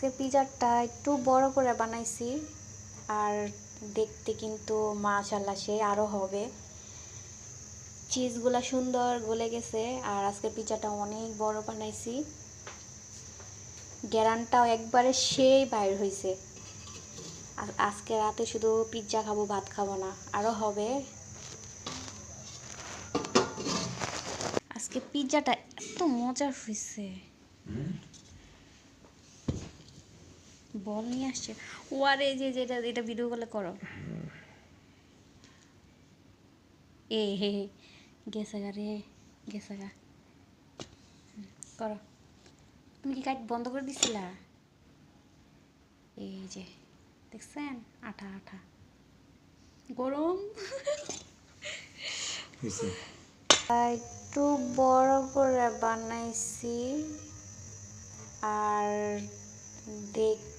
আজকে পিজাটা একটু বড় করে বানাইছি। আর দেখতে কিন্তু মাশাল্লাহ সে আরও হবে। চিজগুলা সুন্দর গলে গেছে। আর আজকে পিজাটা অনেক বড় বানাইছি। গ্যারানটাও একবারে সেই বাইর হয়েছে আজকে রাতে শুধু পিৎজা খাব, ভাত খাব না আরও হবে। আজকে পিৎজাটা এত মজার হয়েছে বল নিয়ে আসছে। ও আরে এই যে যেটা এটা ভিডিও কলে করো। এ হে হে গেছে গা রে গেছে গা। করো। তুমি কি কাজ বন্ধ করে দিছিলা? এই যে দেখছেন? আঠা আঠা। গরম। একটু বড় করে বানাইছি। আর দেখতে